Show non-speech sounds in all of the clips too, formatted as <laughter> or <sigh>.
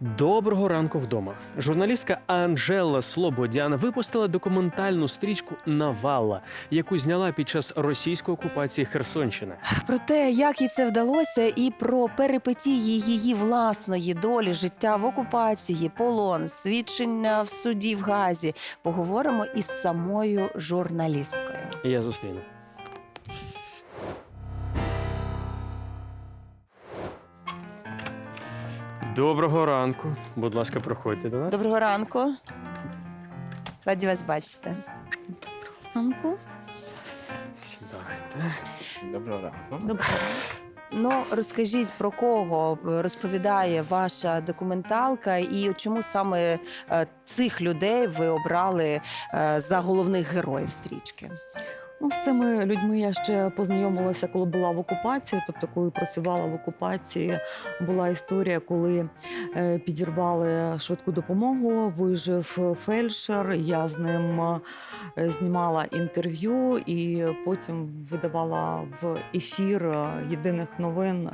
Доброго ранку вдома. Журналістка Анжела Слободян випустила документальну стрічку Навала, яку зняла під час російської окупації Херсонщини. Про те, як їй це вдалося, і про перипетії її власної долі, життя в окупації, полон, свідчення в суді в Газі. Поговоримо із самою журналісткою. Я зустріну. Доброго ранку. Будь ласка, проходьте до нас. Доброго ранку. Раді вас бачити. Ранку. Сідайте. Доброго ранку. Доброго. Ну, розкажіть про кого розповідає ваша документалка, і чому саме е, цих людей ви обрали е, за головних героїв стрічки? Ну, з цими людьми я ще познайомилася, коли була в окупації. Тобто, коли працювала в окупації, була історія, коли е, підірвали швидку допомогу. Вижив фельдшер. Я з ним е, знімала інтерв'ю і потім видавала в ефір е, єдиних новин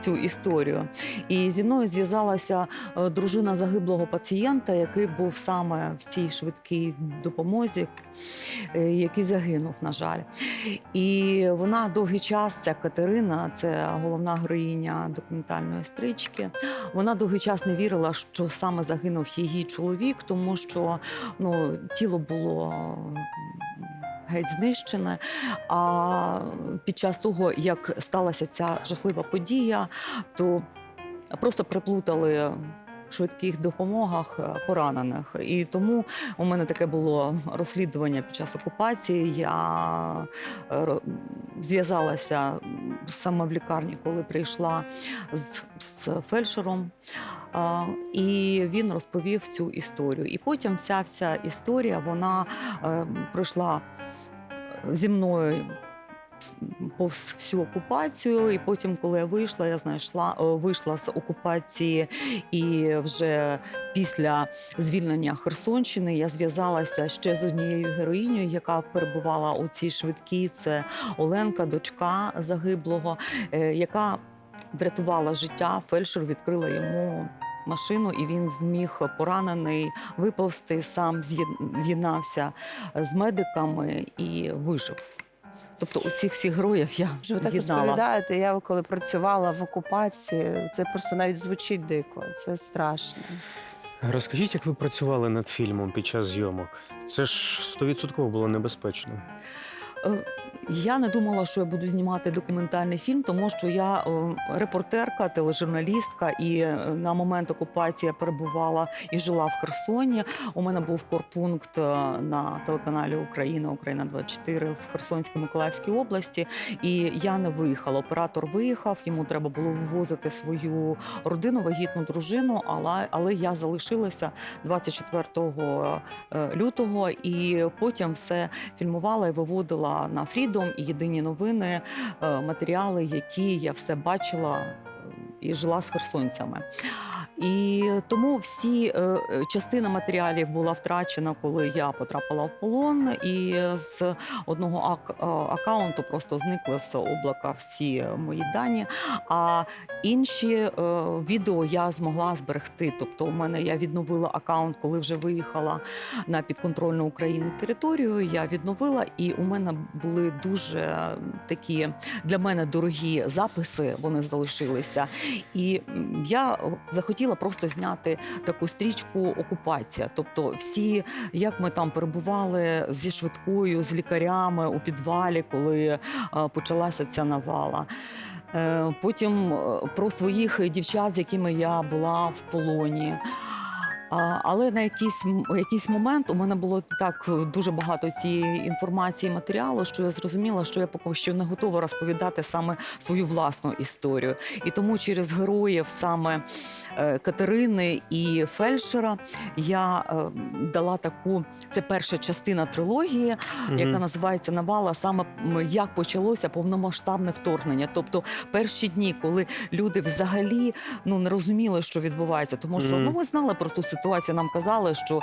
цю історію. І зі мною зв'язалася дружина загиблого пацієнта, який був саме в цій швидкій допомозі, який загинув, на жаль. І вона довгий час, ця Катерина, це головна героїня документальної стрічки. Вона довгий час не вірила, що саме загинув її чоловік, тому що ну, тіло було. Геть знищене. А під час того, як сталася ця жахлива подія, то просто приплутали швидких допомогах е, поранених. І тому у мене таке було розслідування під час окупації. Я е, зв'язалася саме в лікарні, коли прийшла з, з фельдшером. І він розповів цю історію. І потім вся вся історія вона е, пройшла зі мною повз всю окупацію. І потім, коли я вийшла, я знайшла е, вийшла з окупації, і вже після звільнення Херсонщини я зв'язалася ще з однією героїнею, яка перебувала у цій швидкій. Це Оленка, дочка загиблого, е, яка врятувала життя. Фельдшер відкрила йому. Машину, і він зміг поранений виповзти, сам з'єднався з медиками і вижив. Тобто у цих всіх героїв я Що ви так з'єднала. розповідаєте? Я коли працювала в окупації, це просто навіть звучить дико. Це страшно. Розкажіть, як ви працювали над фільмом під час зйомок? Це ж стовідсотково було небезпечно. Е, Я не думала, що я буду знімати документальний фільм, тому що я е, репортерка, тележурналістка, і е, на момент окупації перебувала і жила в Херсоні. У мене був корпункт е, на телеканалі Україна, Україна 24 в Херсонській Миколаївській області. І я не виїхала. Оператор виїхав, йому треба було вивозити свою родину, вагітну дружину. Але, але я залишилася 24 е, лютого, і потім все фільмувала і виводила на Фрідом і єдині новини, е, матеріали, які я все бачила е, і жила з херсонцями. І тому всі е, частина матеріалів була втрачена, коли я потрапила в полон, і з одного е, просто зникли з облака всі мої дані. А інші е, відео я змогла зберегти. Тобто, у мене я відновила акаунт, коли вже виїхала на підконтрольну Україну територію. Я відновила, і у мене були дуже такі для мене дорогі записи. Вони залишилися. І я захотіла просто зняти таку стрічку окупація. Тобто, всі, як ми там перебували зі швидкою, з лікарями у підвалі, коли е, почалася ця навала. Е, Потім е, про своїх дівчат, з якими я була в полоні. Але на якийсь, якийсь момент у мене було так дуже багато цієї інформації, матеріалу, що я зрозуміла, що я поки що не готова розповідати саме свою власну історію. І тому через героїв саме е, Катерини і Фельдшера я е, дала таку. Це перша частина трилогії, яка називається Навала, саме як почалося повномасштабне вторгнення. Тобто перші дні, коли люди взагалі ну не розуміли, що відбувається, тому що ну ми знали про ту ситуацію. Ситуацію нам казали, що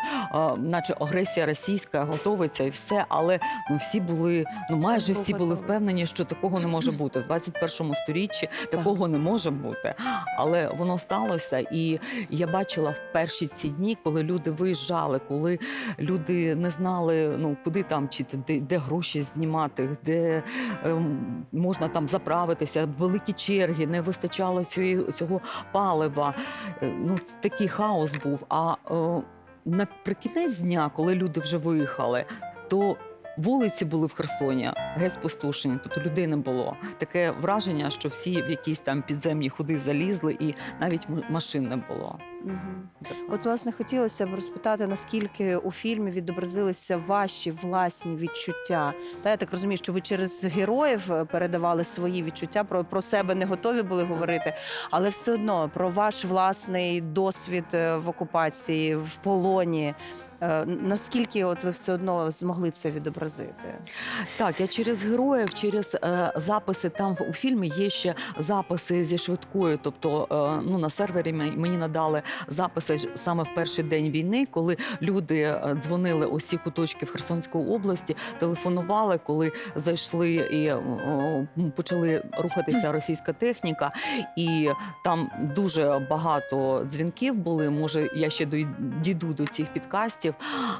наче агресія російська готовиться і все, але ну всі були, ну майже всі були впевнені, що такого не може бути. В 21 сторіччі такого не може бути. Але воно сталося, і я бачила в перші ці дні, коли люди виїжджали, коли люди не знали, ну куди там чи де, де гроші знімати, де ем, можна там заправитися, великі черги, не вистачало цієї, цього палива. Е, Ну, такий хаос був. А е, наприкінець дня, коли люди вже виїхали, то вулиці були в Херсоні геть спустошені, тобто людей не було. Таке враження, що всі в якісь там підземні ходи залізли, і навіть машин не було. Мгм. От, власне, хотілося б розпитати, наскільки у фільмі відобразилися ваші власні відчуття. Та я так розумію, що ви через героїв е, передавали свої відчуття, про, про себе не готові були говорити, але все одно про ваш власний досвід е, в окупації, в полоні. Е, Наскільки от ви все одно змогли це відобразити? Так, я через героїв, через е, записи там у фільмі є ще записи зі швидкою. Тобто, е, ну на сервері мені надали записи саме в перший день війни, коли люди е, дзвонили у всі куточки в Херсонської області, телефонували, коли зайшли і е, почали рухатися російська техніка, і там дуже багато дзвінків були. Може, я ще дійду до цих підкастів.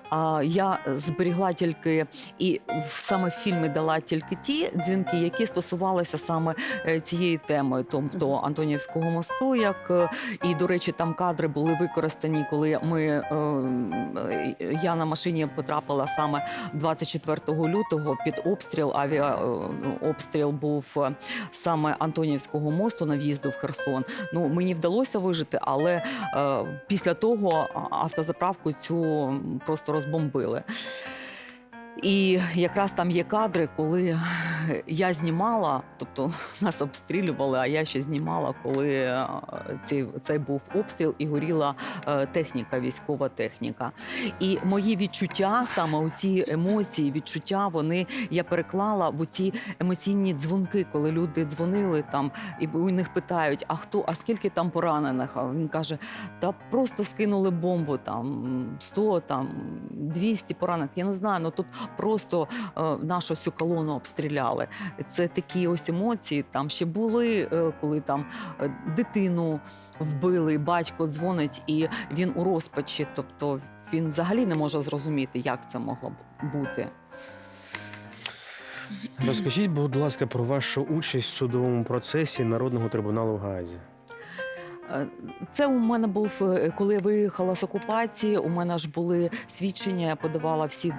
А я зберігла тільки і в саме в фільмі дала тільки ті дзвінки, які стосувалися саме е, цієї теми, тобто Антонівського мосту. Як е, і до речі, там кадри були використані, коли ми е, я на машині потрапила саме 24 лютого під обстріл. Авіаобстріл був саме Антонівського мосту на в'їзду в Херсон. Ну мені вдалося вижити, але після того автозаправку цю просто розбомбили. І якраз там є кадри, коли я знімала, тобто <laughs> нас обстрілювали, а я ще знімала, коли е, цей, цей був обстріл і горіла е, техніка, військова техніка. І мої відчуття, саме у ці емоції, відчуття, вони я переклала в ці емоційні дзвонки, коли люди дзвонили там, і у них питають: а хто, а скільки там поранених? А він каже: та просто скинули бомбу там 100, там 200 поранених. Я не знаю, ну тут просто е, нашу всю колону обстріляли. Це такі ось емоції. Там ще були, е, коли там е, дитину вбили, батько дзвонить, і він у розпачі. Тобто він взагалі не може зрозуміти, як це могло бути. Розкажіть, будь ласка, про вашу участь в судовому процесі Народного трибуналу в Гаазі. Це у мене був, коли я виїхала з окупації. У мене ж були свідчення, я подавала всі.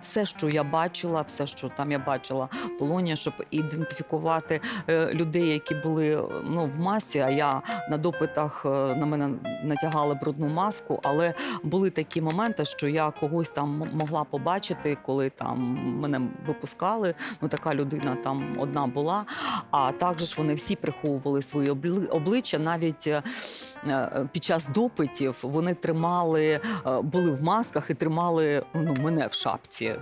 Все, що я бачила, все, що там я бачила в полоні, щоб ідентифікувати е, людей, які були е, ну, в масі. А я на допитах е, на мене натягали брудну маску. Але були такі моменти, що я когось там могла побачити, коли там мене випускали. Ну така людина там одна була. А також вони всі приховували свої обли- обличчя. Навіть під час допитів вони тримали, е, були в масках і тримали ну, мене в шапці,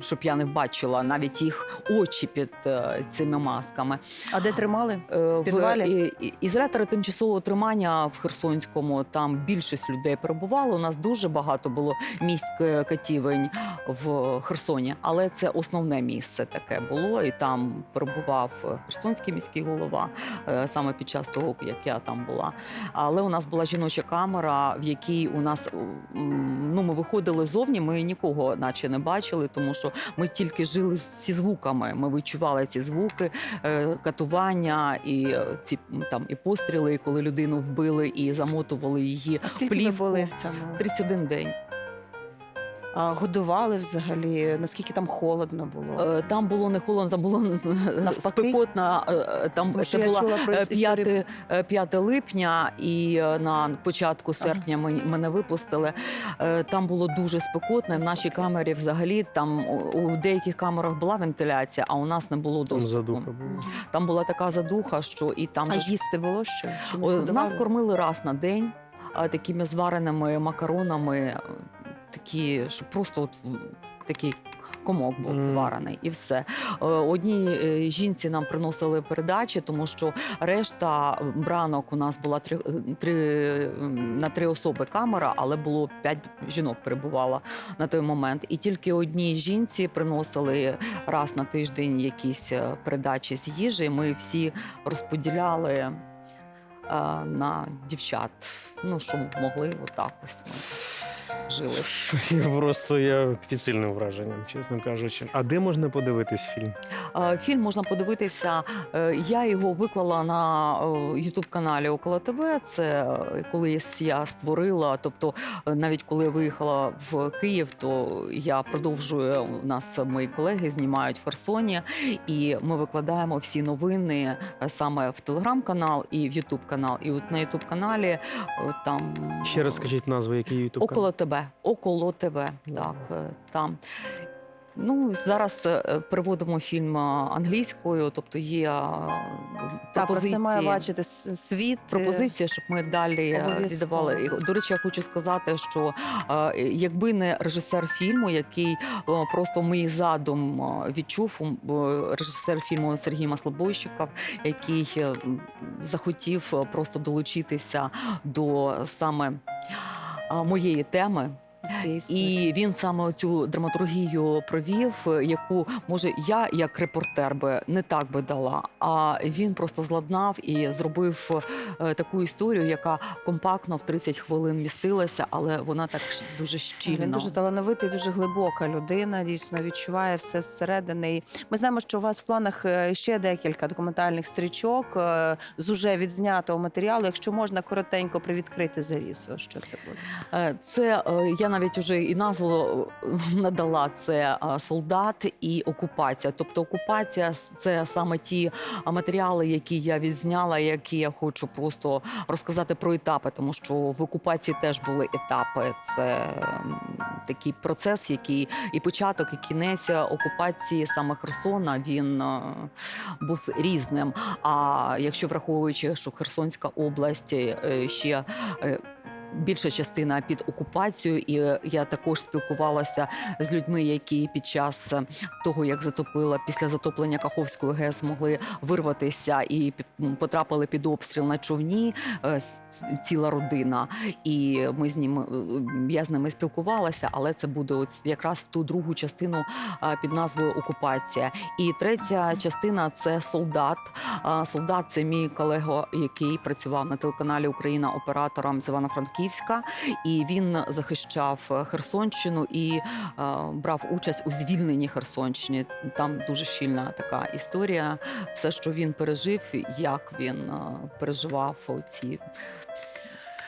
щоб я не бачила навіть їх очі під е, цими масками. А де тримали? Е, підвалі? В ізолятори тимчасового тримання в Херсонському там більшість людей перебувало. У нас дуже багато було місць катівень в Херсоні, але це основне місце таке було. І там перебував Херсонський міський голова е, саме під час того, як я там була. Але у нас була жіноча камера, в якій у нас ну ми виходили зовні. Ми нікого, наче не бачили, тому що ми тільки жили зі звуками. Ми відчували ці звуки, е, катування і е, ці там і постріли, і коли людину вбили і замотували її. А скільки ви були в цьому? 31 день. А годували взагалі? Наскільки там холодно було? Е, Там було не холодно, там було <laughs> Навпаки? спекотно. е, Там Тому що це я чула про е, історію 5, е, 5 липня, і на початку серпня мені- мене випустили. Е, Там було дуже спекотно. і В нашій камері взагалі там у- у деяких камерах була вентиляція, а у нас не було Там доступу. задуха була. Там була така задуха, що і там А же ж їсти було що? О, Нас годували? кормили раз на день а, такими звареними макаронами, такі, що просто от такий комок був зварений, і все. Е, Одній е, жінці нам приносили передачі, тому що решта бранок у нас була три, три на три особи камера, але було п'ять жінок перебувало на той момент. І тільки одній жінці приносили раз на тиждень якісь е, передачі з їжі. Ми всі розподіляли на дівчат. Ну, що могли, отак ось <laughs> Я просто я під сильним враженням, чесно кажучи. А де можна подивитись фільм? Е, Фільм можна подивитися. е, Я його виклала на Ютуб каналі Около ТВ. Це е, колись я створила. Тобто, е, навіть коли я виїхала в Київ, то я продовжую. У нас мої колеги знімають в Херсоні, і ми викладаємо всі новини е, саме в телеграм-канал і в Ютуб канал. І от на Ютуб каналі там Ще раз скажіть назву, який ютуб Около тебе, около тебе. Так, е, там. Ну, зараз е, переводимо фільм е, англійською, тобто є Та про це має бачити світ. Пропозиції, щоб ми далі віддавали. До речі, я хочу сказати, що якби не режисер фільму, який просто мій задум відчув, режисер фільму Сергій Маслобойщиков, який захотів просто долучитися до саме моєї теми. І він саме цю драматургію провів, е, яку може я як репортер би не так би дала. А він просто зладнав і зробив е, таку історію, яка компактно в 30 хвилин містилася, але вона так дуже щільно. Він дуже талановитий, дуже глибока людина. Дійсно відчуває все зсередини. Ми знаємо, що у вас в планах е, ще декілька документальних стрічок з уже відзнятого матеріалу. Якщо можна коротенько привідкрити завісу, що це буде? Це я навіть уже і назву е, <laughs> надала це солдат і окупація. Тобто окупація це саме ті матеріали, які я відзняла, які я хочу просто розказати про етапи, тому що в окупації теж були етапи. Це такий процес, який і початок, і кінець окупації саме Херсона він е, був різним. А якщо враховуючи, що Херсонська область е, ще більша частина під окупацією, і е, я також спілкувалася з людьми, які під час е, того, як затопила після затоплення Каховської ГЕС, могли вирватися і потрапили під обстріл на човні. е, Ціла родина, і ми з ними е, я з ними спілкувалася, але це буде от якраз в ту другу частину під назвою Окупація. І третя частина це солдат. Солдат це мій колега, який працював на телеканалі Україна оператором з Івано-Франківська, і він захищав е, Херсонщину і е, брав участь у звільненні Херсонщини. Там дуже щільна така історія. Все, що він пережив, як він е, переживав ці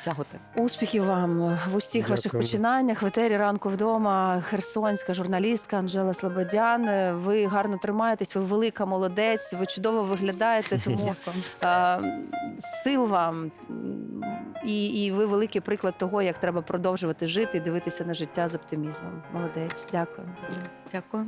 тяготи. Успіхів вам в усіх ваших починаннях. В етері ранку вдома. Херсонська журналістка Анжела Слободян. Ви гарно тримаєтесь, ви велика молодець, ви чудово виглядаєте. <laughs> Тому е, сил вам і, і ви великий приклад того, як треба продовжувати жити і дивитися на життя з оптимізмом. Молодець, дякую. Дякую.